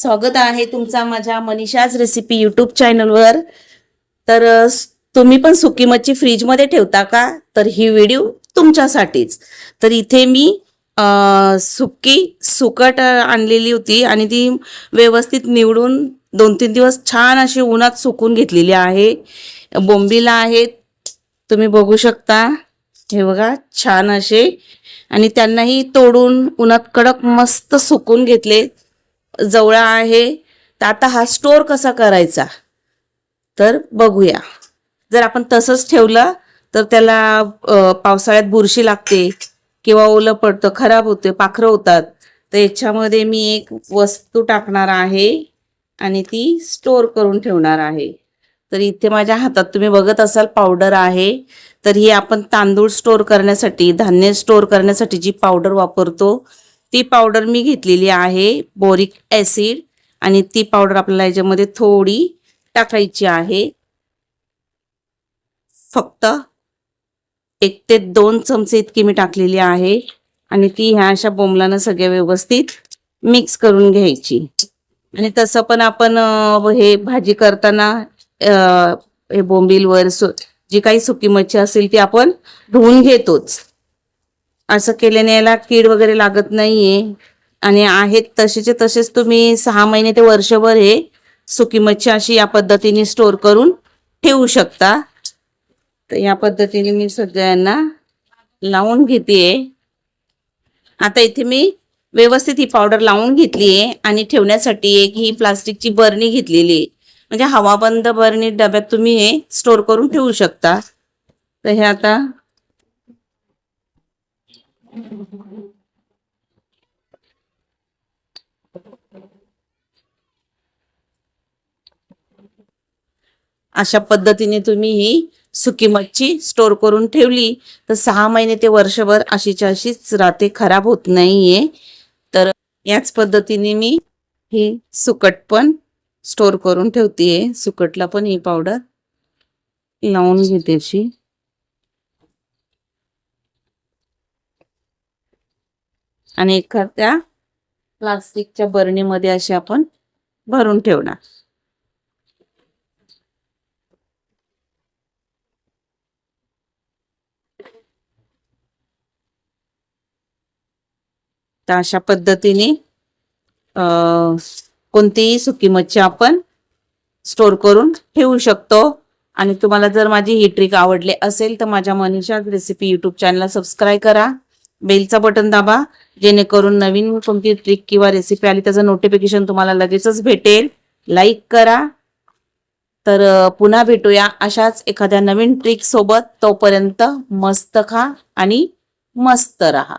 स्वागत आहे तुमचा माझ्या मनीषाज रेसिपी युट्यूब चॅनलवर तर तुम्ही पण सुकी मच्छी फ्रीजमध्ये ठेवता का? तर ही व्हिडिओ तुमच्यासाठीच. तर इथे मी सुकी सुकट आणलेली होती आणि ती व्यवस्थित निवडून दोन तीन दिवस छान अशी उन्हात सुकून घेतलेली आहे. बोंबीला आहेत तुम्ही बघू शकता. हे बघा छान असे. आणि त्यांनाही तोडून उन्हात कडक मस्त सुकून घेतले. जवळा आहे तर आता हा स्टोअर कसा करायचा? तर बघूया. जर आपण तसंच ठेवलं तर त्याला पावसाळ्यात बुरशी लागते किंवा ओलं पडतं खराब होते पाखरं होतात तर याच्यामध्ये मी एक वस्तू टाकणार आहे आणि ती स्टोअर करून ठेवणार आहे. तर इथे माझ्या हातात तुम्ही बघत असाल पावडर आहे. तर ही आपण तांदूळ स्टोअर करण्यासाठी धान्य स्टोअर करण्यासाठी जी पावडर वापरतो ती पावडर मी घेतलेली आहे बोरिक ॲसिड आणि ती पावडर आपल्याला याच्यामध्ये थोडी टाकायची आहे. फक्त एक ते दोन चमचे इतकी मी टाकलेली आहे. आणि ती ह्या अशा बोमलानं सगळ्या व्यवस्थित मिक्स करून घ्यायची. आणि तसं पण आपण हे भाजी करताना हे बोंबीलवर सु- जी काही सुकी मच्छी असेल ती आपण धुवून घेतोच. असं केल्याने याला कीड वगैरे लागत नाहीये. आणि आहेत तसेचे तसेच तुम्ही सहा महिने ते वर्षभर हे सुकी मच्छी अशी या पद्धतीने स्टोर करून ठेवू शकता. तर या पद्धतीने मी सगळ्यांना लावून घेते आता इथे मी व्यवस्थित ही पावडर लावून घेतली आहे आणि ठेवण्यासाठी एक ही प्लास्टिकची बरणी घेतलेली आहे. म्हणजे हवाबंद बरणी डब्यात तुम्ही हे स्टोर करून ठेवू शकता. तर हे आता अशा पद्धतीने तुम्ही ही सुकी मच्छी स्टोर करून ठेवली. तर सहा महिने ते वर्षभर अशीच्या अशीच राहते खराब होत नाहीये. तर याच पद्धतीने मी ही सुकट पण स्टोर करून ठेवतेय. सुकटला पण ही पावडर लावून घेते अशी. आणि एखाद्या प्लास्टिकच्या बरणीमध्ये अशी आपण भरून ठेवणार. तर अशा पद्धतीने कोणतीही सुकी मच्छी आपण स्टोर करून ठेवू शकतो. आणि तुम्हाला जर माझी ही ट्रिक आवडली असेल तर माझ्या मनीषा रेसिपी यूट्यूब चॅनलला सबस्क्राईब करा. बेलचा बटन दाबा जेणेकरून नवीन कोणती ट्रिक किंवा रेसिपी आली त्याचं नोटिफिकेशन तुम्हाला लगेचच भेटेल. लाईक करा. तर पुन्हा भेटूया अशाच एखाद्या नवीन ट्रिक सोबत. तोपर्यंत मस्त खा आणि मस्त रहा.